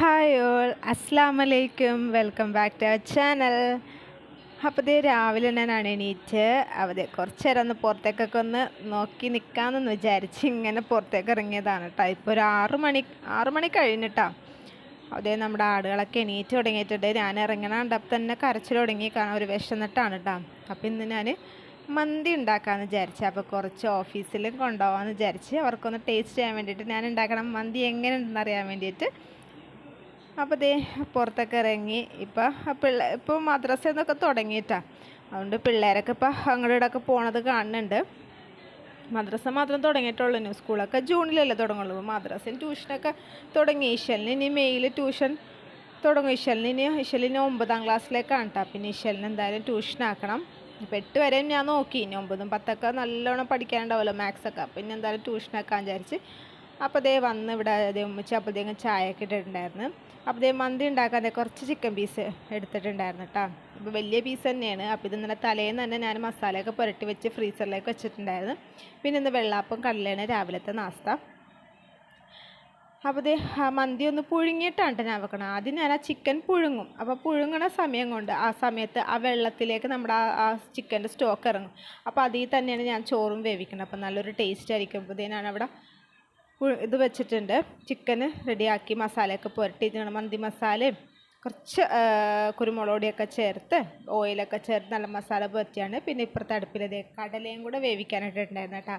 Hi all അസ്സാം വലൈക്കും welcome back to our channel അപ്പോൾ ഇത് രാവിലെ ഞാനാണ് എണീറ്റ് അവിടെ കുറച്ച് നേരം ഒന്ന് പുറത്തേക്കൊക്കെ ഒന്ന് നോക്കി നിൽക്കാമെന്നൊന്ന് വിചാരിച്ച് ഇങ്ങനെ പുറത്തേക്ക് ഇറങ്ങിയതാണ് കേട്ടോ ഇപ്പോൾ ഒരു ആറ് മണി ആറ് മണി കഴിഞ്ഞിട്ടാ അതേ നമ്മുടെ ആടുകളൊക്കെ എണീറ്റ് തുടങ്ങിയിട്ടുണ്ട്. ഞാൻ ഇറങ്ങണ കണ്ടപ്പോൾ തന്നെ കരച്ചിൽ തുടങ്ങി. കാണാൻ ഒരു വിശന്നിട്ടാണ് കേട്ടോ അപ്പോൾ ഇന്ന് ഞാൻ മന്തി ഉണ്ടാക്കാമെന്ന് വിചാരിച്ചു. അപ്പോൾ കുറച്ച് ഓഫീസിലും കൊണ്ടുപോകാമെന്ന് വിചാരിച്ച് അവർക്കൊന്ന് ടേസ്റ്റ് ചെയ്യാൻ വേണ്ടിയിട്ട് ഞാൻ ഉണ്ടാക്കണം. മന്തി എങ്ങനെ ഉണ്ടെന്ന് അറിയാൻ വേണ്ടിയിട്ട് അപ്പോൾ ദേ പുറത്തൊക്കെ ഇറങ്ങി. ഇപ്പം പിള്ളേ ഇപ്പോൾ മദ്രസയിൽ എന്നൊക്കെ തുടങ്ങിയിട്ടാണ് അതുകൊണ്ട് പിള്ളേരൊക്കെ ഇപ്പം അങ്ങോട്ട് ഇവിടെയൊക്കെ പോണത് കാണുന്നുണ്ട്. മദ്രസ മാത്രം തുടങ്ങിയിട്ടുള്ളൂ സ്കൂളൊക്കെ ജൂണിലല്ലേ തുടങ്ങുള്ളൂ. മദ്രസയിൽ ട്യൂഷനൊക്കെ തുടങ്ങി. ഇഷലിന് ഇനി മെയ്യിൽ ട്യൂഷൻ തുടങ്ങും. ഇഷലിന് ഇനി ഇഷലിന് ഒമ്പതാം ക്ലാസ്സിലേക്കാണ് കേട്ടോ പിന്നെ ഇഷലിന് എന്തായാലും ട്യൂഷനാക്കണം ഇപ്പോൾ എട്ട് വരെയും ഞാൻ നോക്കി. ഇനി ഒമ്പതും പത്തൊക്കെ നല്ലോണം പഠിക്കാനുണ്ടാവുമല്ലോ മാത്സൊക്കെ ഇനി എന്തായാലും ട്യൂഷനാക്കാൻ വിചാരിച്ച് അപ്പോൾ ദേ വന്ന് ഇവിടെ ദേ ഉമ്മച്ചി അപ്പോഴത്തേക്കും ചായയൊക്കെ ഇട്ടിട്ടുണ്ടായിരുന്നു. അപ്പോൾ ദേ മന്തി ഉണ്ടാക്കാൻ ദേ കുറച്ച് ചിക്കൻ പീസ് എടുത്തിട്ടുണ്ടായിരുന്നു കേട്ടോ അപ്പോൾ വലിയ പീസ് തന്നെയാണ്. അപ്പോൾ ഇത് ഇന്നലെ തലേന്ന് തന്നെ ഞാൻ മസാലയൊക്കെ പുരട്ടി വെച്ച് ഫ്രീസറിലേക്ക് വെച്ചിട്ടുണ്ടായിരുന്നു. പിന്നെ ഇന്ന് വെള്ളാപ്പം കടലയാണ് രാവിലത്തെ നാസ്ത. അപ്പോൾ ആ മന്തി ഒന്ന് പുഴുങ്ങിയിട്ടാണ് കേട്ടോ ഞാൻ വെക്കണം ആദ്യം ഞാൻ ആ ചിക്കൻ പുഴുങ്ങും. അപ്പോൾ പുഴുങ്ങണ സമയം കൊണ്ട് ആ സമയത്ത് ആ വെള്ളത്തിലേക്ക് നമ്മുടെ ആ ആ ചിക്കന്റെ സ്റ്റോക്ക് ഇറങ്ങും. അപ്പോൾ അതിൽ തന്നെയാണ് ഞാൻ ചോറും വേവിക്കുന്നത് അപ്പോൾ നല്ലൊരു ടേസ്റ്റ് ആയിരിക്കും. അപ്പോൾ ഞാൻ അവിടെ ഇത് വെച്ചിട്ടുണ്ട്. ചിക്കന് റെഡിയാക്കി മസാലയൊക്കെ പുരട്ടിയിട്ടാണ് മന്തി മസാലയും കുറച്ച് കുരുമുളകൊടിയൊക്കെ കുരുമുളക് ചേർത്ത് ഓയിലൊക്കെ ചേർത്ത് നല്ല മസാല പുരട്ടിയാണ്. പിന്നെ ഇപ്പുറത്തെ അടുപ്പിലത് കടലയും കൂടെ വേവിക്കാനായിട്ടുണ്ടായിരുന്നു കേട്ടോ.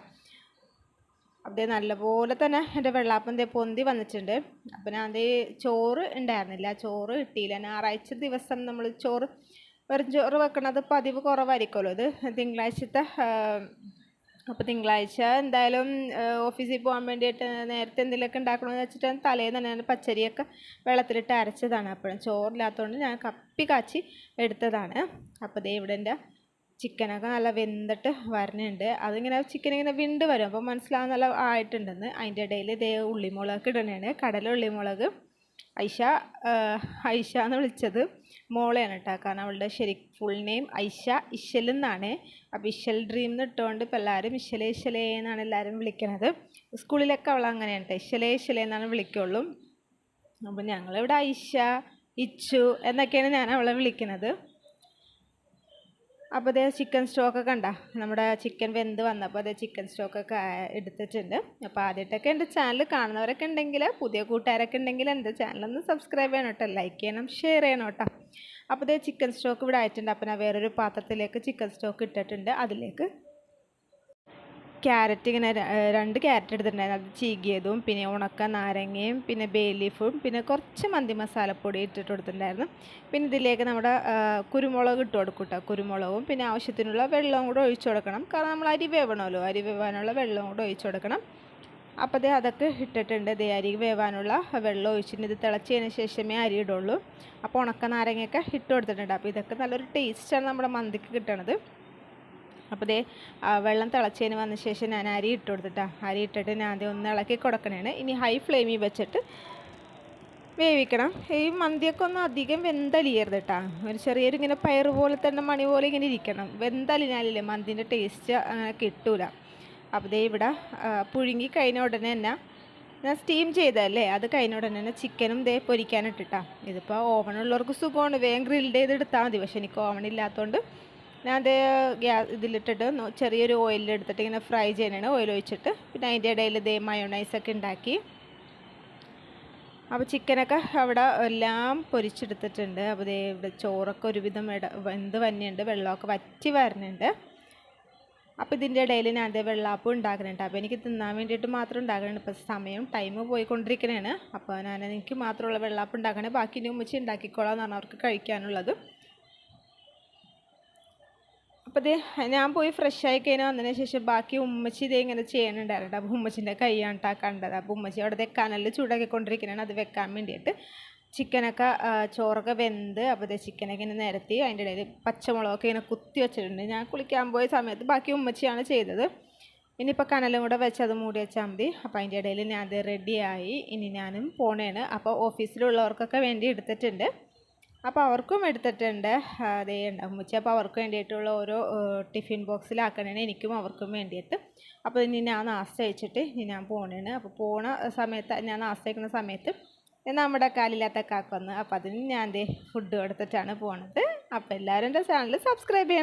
അവിടെ നല്ലപോലെ തന്നെ എന്റെ വെള്ളാപ്പം ദേ പൊന്തി വന്നിട്ടുണ്ട്. അപ്പം ഞാൻ അതേ ചോറ് ഉണ്ടായിരുന്നില്ല. ചോറ് കിട്ടിയില്ല. ഞായറാഴ്ച ദിവസം നമ്മൾ ചോറ് വെറും ചോറ് വെക്കണത് പതിവ് കുറവായിരിക്കുമല്ലോ ഇത്. തിങ്കളാഴ്ചത്തെ അപ്പോൾ തിങ്കളാഴ്ച എന്തായാലും ഓഫീസിൽ പോകാൻ വേണ്ടിയിട്ട് നേരത്തെ എന്തെങ്കിലുമൊക്കെ ഉണ്ടാക്കണമെന്ന് വെച്ചിട്ട് തലേന്ന് തന്നെ ഞാൻ പച്ചരിയൊക്കെ വെള്ളത്തിലിട്ട് അരച്ചതാണ്. അപ്പോഴും ചോറില്ലാത്തതുകൊണ്ട് ഞാൻ കപ്പി കാച്ചി എടുത്തതാണ്. അപ്പോൾ ദേ ഇവിടെ എന്റെ ചിക്കനൊക്കെ നല്ല വെന്തിട്ട് വരണുണ്ട്. അതിങ്ങനെ ചിക്കൻ ഇങ്ങനെ വിണ്ട് വരും. അപ്പോൾ മനസ്സിലാവും നല്ല ആയിട്ടുണ്ടെന്ന്. അതിന്റെ ഇടയിൽ ഇതേ ഉള്ളിമുളക് ഇടണേണ് കടല ഉള്ളിമുളക് ഐഷ ഐഷ എന്ന് വിളിച്ചത് മോളെയാണ് കേട്ടോ കാരണം അവളുടെ ശരി ഫുൾ നെയിം ഐഷ ഇഷൽ എന്നാണ്. അപ്പോൾ ഇഷൽ ഡ്രീം എന്ന് ഇട്ടുകൊണ്ട് ഇപ്പോൾ എല്ലാവരും ഇഷലേ ഇഷലേ എന്നാണ് എല്ലാവരും വിളിക്കണത്. സ്കൂളിലൊക്കെ അവൾ അങ്ങനെയാണ് കേട്ടോ ഇഷലേ ഇഷലേ എന്നാണ് വിളിക്കുള്ളൂ. അപ്പോൾ ഞങ്ങളിവിടെ ഐഷ ഇച്ചു എന്നൊക്കെയാണ് ഞാൻ അവളെ വിളിക്കുന്നത് അപ്പോൾ അതേ ചിക്കൻ സ്റ്റോക്കൊക്കെ ഉണ്ടോ നമ്മുടെ ചിക്കൻ വെന്ത് വന്നപ്പോൾ അതേ ചിക്കൻ സ്റ്റോക്കൊക്കെ എടുത്തിട്ടുണ്ട്. അപ്പോൾ ആദ്യമായിട്ടൊക്കെ എന്റെ ചാനൽ കാണുന്നവരൊക്കെ ഉണ്ടെങ്കിൽ പുതിയ കൂട്ടുകാരൊക്കെ ഉണ്ടെങ്കിൽ എന്റെ ചാനലൊന്ന് സബ്സ്ക്രൈബ് ചെയ്യണം കേട്ടോ. ലൈക്ക് ചെയ്യണം ഷെയർ ചെയ്യണം കേട്ടോ. അപ്പോൾ ഇതേ ചിക്കൻ സ്റ്റോക്ക് ഇവിടെ ആയിട്ടുണ്ട്. അപ്പോൾ ഞാൻ വേറൊരു പാത്രത്തിലേക്ക് ചിക്കൻ സ്റ്റോക്ക് ഇട്ടിട്ടുണ്ട്. അതിലേക്ക് ക്യാരറ്റ് ഇങ്ങനെ രണ്ട് ക്യാരറ്റ് എടുത്തിട്ടുണ്ടായിരുന്നു. അത് ചീകിയതും പിന്നെ ഉണക്ക നാരങ്ങയും പിന്നെ ബേ ലീഫും പിന്നെ കുറച്ച് മന്തി മസാലപ്പൊടി ഇട്ടിട്ട് കൊടുത്തിട്ടുണ്ടായിരുന്നു. പിന്നെ ഇതിലേക്ക് നമ്മുടെ കുരുമുളക് ഇട്ട് കൊടുക്കും കുരുമുളകും പിന്നെ ആവശ്യത്തിനുള്ള വെള്ളവും കൂടെ ഒഴിച്ചു കൊടുക്കണം. കാരണം നമ്മൾ അരി വേവണമല്ലോ അരി വേവാനുള്ള വെള്ളവും കൂടെ ഒഴിച്ചു കൊടുക്കണം. അപ്പോൾ ദേ അതൊക്കെ ഇട്ടിട്ടുണ്ട്. ദേ അരി വേവാനുള്ള വെള്ളം ഒഴിച്ചിട്ട് ഇത് തിളച്ചതിന് ശേഷമേ അരി ഇടുള്ളൂ. അപ്പോൾ ഉണക്ക നാരങ്ങയൊക്കെ ഇട്ട് കൊടുത്തിട്ടുണ്ട്. അപ്പോൾ ഇതൊക്കെ നല്ലൊരു ടേസ്റ്റാണ് നമ്മുടെ മന്തിക്ക് കിട്ടണത്. അപ്പോൾ ഇതേ വെള്ളം തിളച്ചതിന് വന്ന ശേഷം ഞാൻ അരി ഇട്ട് കൊടുത്തിട്ടാ. അരി ഇട്ടിട്ട് ഞാൻ ആദ്യം ഒന്ന് ഇളക്കി കൊടുക്കണേണ്. ഇനി ഹൈ ഫ്ലെയിമിൽ വെച്ചിട്ട് വേവിക്കണം. ഈ മന്തിയൊക്കെ ഒന്നും അധികം വെന്തലിയരുത് കേട്ടോ ഒരു ചെറിയൊരു ഇങ്ങനെ പയർ പോലെ തന്നെ മണി പോലെ ഇങ്ങനെ ഇരിക്കണം. വെന്തലിഞ്ഞാലില്ലേ മന്തിന്റെ ടേസ്റ്റ് അങ്ങനെ കിട്ടൂല. അപ്പോൾ ദേ ഇവിടെ പുഴുങ്ങി കഴിഞ്ഞ ഉടനെ തന്നെ ഞാൻ സ്റ്റീം ചെയ്തതല്ലേ? അത് കഴിഞ്ഞ ഉടനെ തന്നെ ചിക്കനും ദേ പൊരിക്കാനിട്ടിട്ടാ. ഇതിപ്പോൾ ഓവനുള്ളവർക്ക് സുഖമാണ്. വേഗം ഗ്രിൽഡ് ചെയ്തെടുത്താൽ മതി. പക്ഷേ എനിക്ക് ഓവൺ ഇല്ലാത്തതുകൊണ്ട് ഞാൻ അത് ഗ്യാസ് ഇതിലിട്ടിട്ട് ചെറിയൊരു ഓയിലിൽ എടുത്തിട്ട് ഇങ്ങനെ ഫ്രൈ ചെയ്യാനാണ് ഓയിൽ ഒഴിച്ചിട്ട് പിന്നെ അതിന്റെ ഇടയിൽ ഇതേ മയോണൈസൊക്കെ ഉണ്ടാക്കി. അപ്പോൾ ചിക്കനൊക്കെ അവിടെ എല്ലാം പൊരിച്ചെടുത്തിട്ടുണ്ട്. അപ്പോൾ ദേ ഇവിടെ ചോറൊക്കെ ഒരുവിധം ഇട വെന്ത് വന്നിട്ടുണ്ട്. വെള്ളമൊക്കെ വറ്റി വരുന്നുണ്ട് അപ്പോൾ ഇതിന്റെ ഇടയിൽ ഞാൻ അതേ വെള്ളാപ്പം ഉണ്ടാക്കുന്നുണ്ട്. അപ്പോൾ എനിക്ക് തിന്നാൻ വേണ്ടിയിട്ട് മാത്രം ഉണ്ടാക്കുന്നുണ്ട് ഇപ്പോൾ സമയം ടൈം പോയിക്കൊണ്ടിരിക്കുന്നതാണ് അപ്പോൾ ഞാൻ എനിക്ക് മാത്രമുള്ള വെള്ളാപ്പം ഉണ്ടാക്കണേ. ബാക്കി ഇനി ഉമ്മച്ചി ഉണ്ടാക്കിക്കോളാം എന്ന് അവർക്ക് കഴിക്കാനുള്ളത്. അപ്പോൾ ഇത് ഞാൻ പോയി ഫ്രഷ് ആയി കഴിഞ്ഞാൽ വന്നതിന് ശേഷം ബാക്കി ഉമ്മച്ചി ഇതേ ഇങ്ങനെ ചെയ്യണുണ്ടായിരുന്നു അപ്പോൾ ഉമ്മച്ചിന്റെ കൈയാണ് ഉണ്ടാക്കേണ്ടത് കണ്ടത്. അപ്പോൾ ഉമ്മച്ചി അവിടെ കനലിൽ ചൂടാക്കിക്കൊണ്ടിരിക്കുന്നതാണ് അത് വെക്കാൻ വേണ്ടിയിട്ട് ചിക്കനൊക്കെ ചോറൊക്കെ വെന്ത് അപ്പോൾ ചിക്കനൊക്കെ ഇങ്ങനെ നിരത്തി അതിന്റെ ഇടയിൽ പച്ചമുളകൊക്കെ ഇങ്ങനെ കുത്തി വെച്ചിട്ടുണ്ട്. ഞാൻ കുളിക്കാൻ പോയ സമയത്ത് ബാക്കി ഉമ്മച്ചിയാണ് ചെയ്തത്. ഇനിയിപ്പോൾ കനലും കൂടെ വെച്ച് അത് മൂടി വെച്ചാൽ മതി. അപ്പോൾ അതിന്റെ ഇടയിൽ ഞാൻ അത് റെഡിയായി ഇനി ഞാനും പോണേണ്. അപ്പോൾ ഓഫീസിലുള്ളവർക്കൊക്കെ വേണ്ടി എടുത്തിട്ടുണ്ട്. അപ്പോൾ അവർക്കും എടുത്തിട്ടുണ്ട്. അതേ ഉമ്മച്ചി അപ്പോൾ അവർക്ക് വേണ്ടിയിട്ടുള്ള ഓരോ ടിഫിൻ ബോക്സിലാക്കണേ എനിക്കും അവർക്കും വേണ്ടിയിട്ട്. അപ്പോൾ ഇനി ഞാൻ കഴിച്ചിട്ട് ഇനി ഞാൻ പോണേണ് അപ്പോൾ പോണ സമയത്ത് ഞാൻ കഴിക്കുന്ന സമയത്ത് നമ്മുടെ കാലില്ലാത്ത കാക്കൊന്ന് അപ്പോൾ അതിന് ഞാൻ ദേ ഫുഡ് കൊടുത്തിട്ടാണ് പോണത്. അപ്പോൾ എല്ലാവരും എന്റെ ചാനൽ സബ്സ്ക്രൈബ് ചെയ്യണം.